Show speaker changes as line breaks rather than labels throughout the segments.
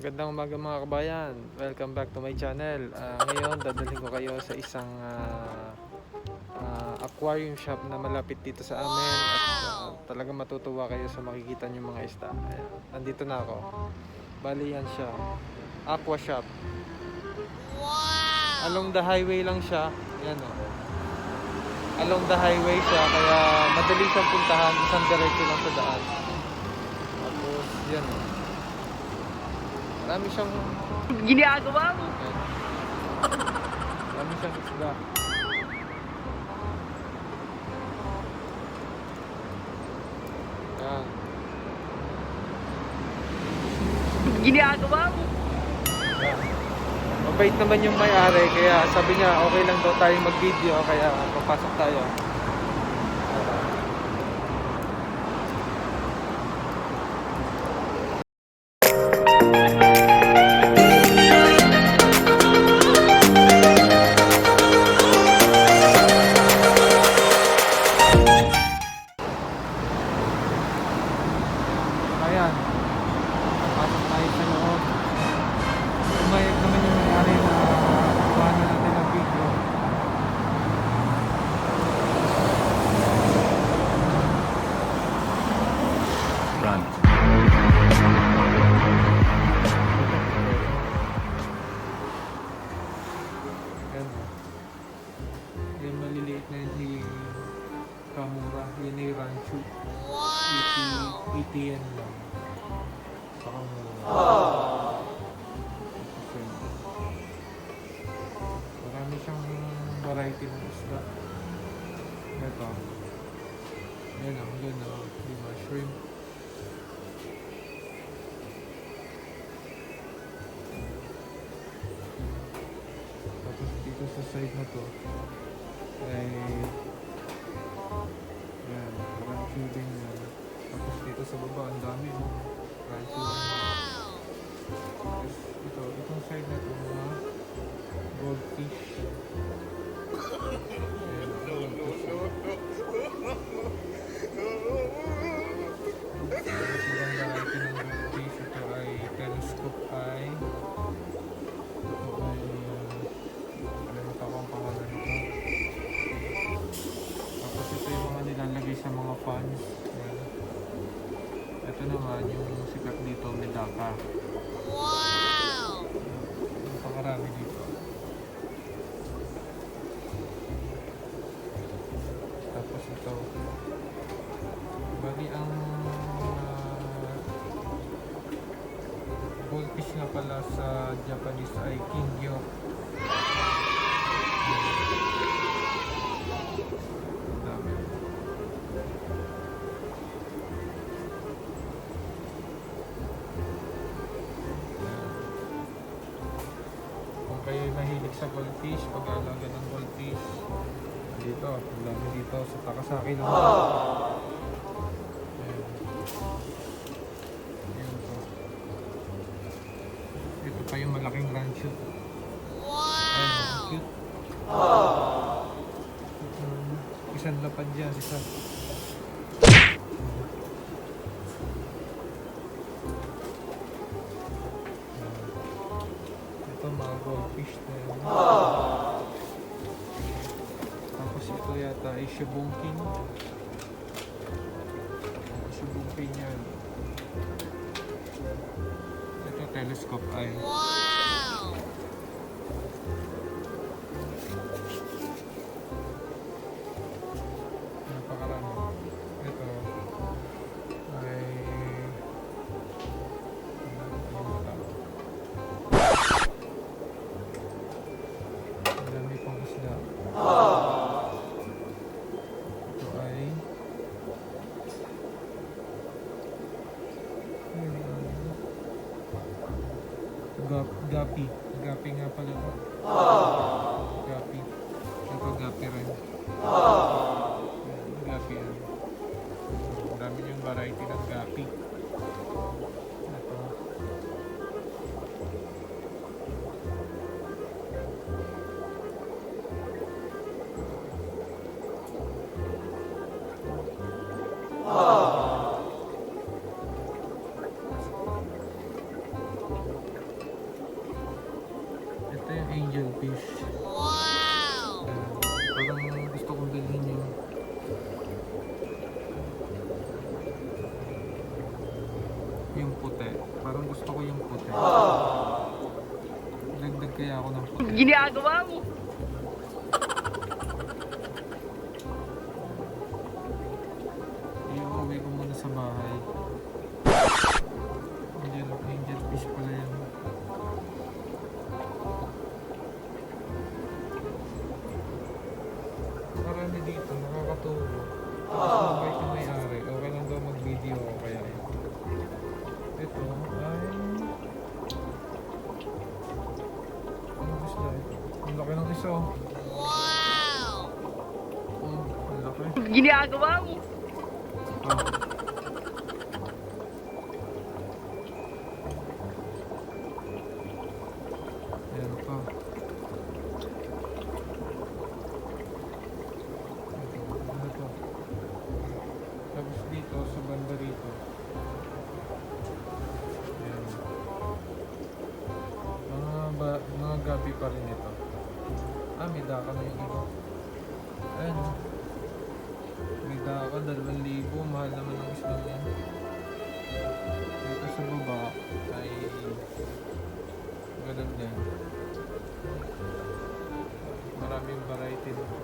Magandang umaga mga kabayan. Welcome back to my channel. Ah, ngayon, dadalhin ko kayo sa isang ah, ah, aquarium shop na malapit dito sa amin at ah, talagang matutuwa kayo sa makikita niyo mga isda. Ayan, nandito na ako. Bali yan siya. Aqua shop. Along the highway lang siya. Yan o. Along the highway siya kaya madali siyang puntahan. Isang diretso lang sa daan. Tapos yan o. Marami siyang
Ginagawa mo.
Marami siyang isda. Ayan.
Ginagawa mo.
Ayan. Mabait naman yung may-ari kaya sabi niya okay lang daw tayo mag-video kaya papasok tayo. ETN lang. Kamura. Kasi, Marami siyang variety ng isda. Ito. Ayan ang yun ang lima shrimp. Tapos dito sa side na to ay yan, rancho din yan. Dito sa baba ang dami oh. Rancho wow! Ito, itong side na to mga goldfish. Medaka. Wow! Napakarami dito. Tapos ito. Bali ang ah, goldfish nga pala sa Japanese ay Kingyo. Dami. Sa goldfish, pag-aalaga ng goldfish, dito, ang dami dito sa Takasaki. Ayan. Ayan po. Ito pa yung malaking rancho. Ayan, ang cute. Um, isang lapad dyan, isa. Mga goldfish na yun. Tapos ito yata ay shibungkin. Shibungkin yan. Ito telescope eye. Napakarami. Variety ng gapi. Puti. Dagdag kaya ako ng.
Ginagawa mo.
Oh. Wow! Oh, ang laki.
Ginagawa mo.
Ah. Ayan pa. Ito, to? Tapos dito, sa banda rito. Ayan. Mga, ba, mga gabi pa rin ito. Ah, may daka na yung iba. Ayan. May daka, dalawang libo. Mahal naman ang islang yan. Dito sa baba ay ganun din. Maraming variety dito.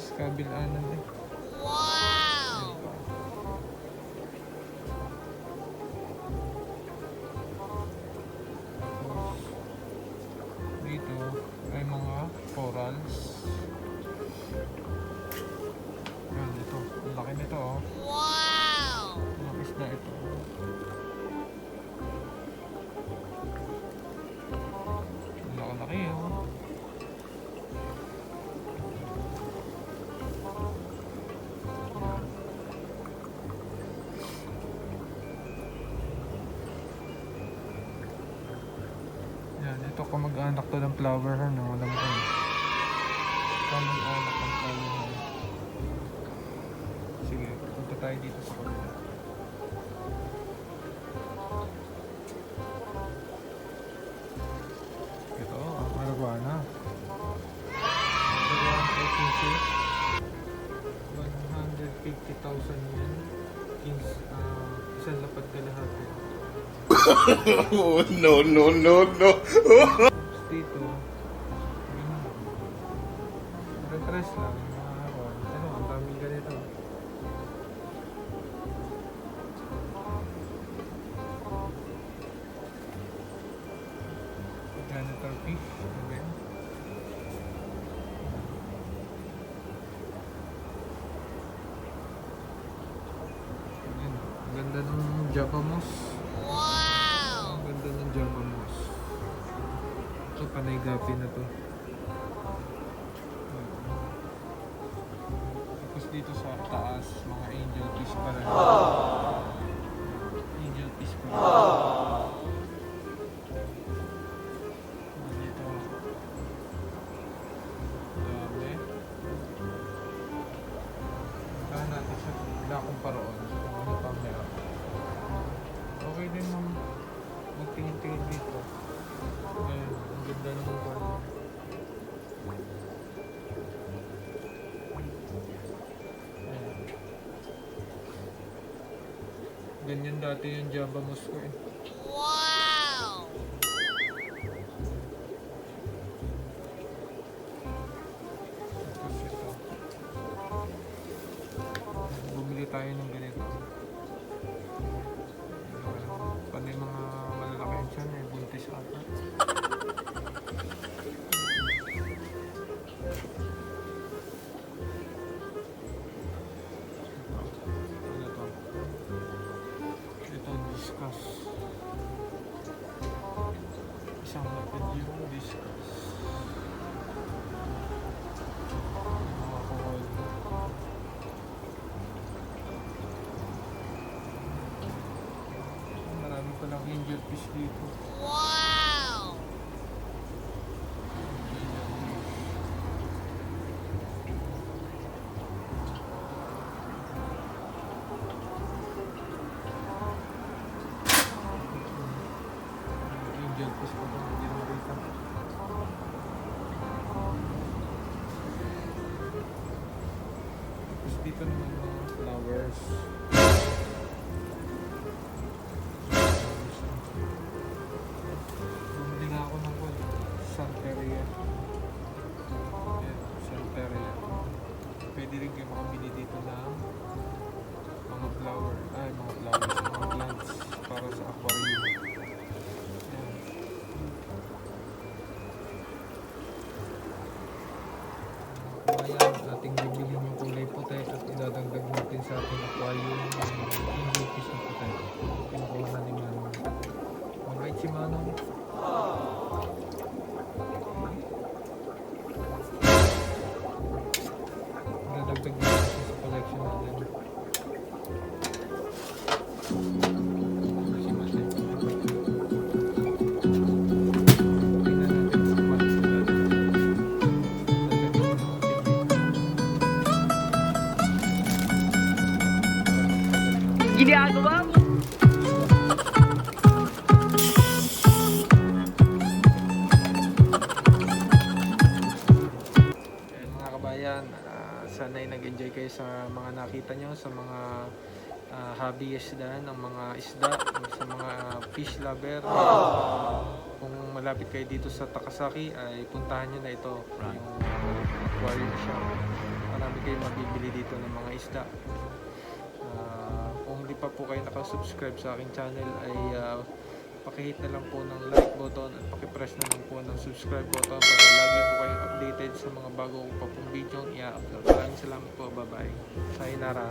Halos kabilaan din. Kamag-anak to ng flower horn, no? alam ko. yun. Kamag-anak ng flower horn. Sige, punta tayo dito sa kanila. Ito, ang marijuana. Marijuana fighting fish. 150,000 yan. Kings, ah, isang lapad kalahati.
Oh, no, no, no, no.
Dito. Refresh lang. Ano, ang daming ganito. Janitor fish, ang ganda ng Java Moss. Ang ganda ng. Ito, panay gapi na to. Tapos dito sa taas, mga angel fish pa rin. Angel fish pa rin. Ganyan dati yung Java Moss ko eh. Tapos Marami palang angel fish dito. Wow! Dito naman mga flowers. Bumili nga ako ng wall. Santeria. Yan, Santeria. Pwede rin kayo makabili dito ng mga flower, ay mga flowers, mga plants para sa aquarium. Yan. Ayan, ating yung puti at idadagdag natin sa ating aquarium yung injuries na puti. Pinukuha na ni Manong. Mabait si Manong. Ah, sana'y nag-enjoy kayo sa mga nakita nyo, sa mga uh, hobby isda, ng mga isda, sa mga fish lover. Kung malapit kayo dito sa Takasaki, ay puntahan nyo na ito, yung aquarium shop. Marami kayo mabibili dito ng mga isda. Ah, kung hindi pa po kayo nakasubscribe sa aking channel, ay ah, pakihit na lang po ng like button at pakipress na lang po ng subscribe button para lagi po kayong updated sa mga bago ko pa pong video i-upload. Maraming salamat po. Bye-bye. Sayonara.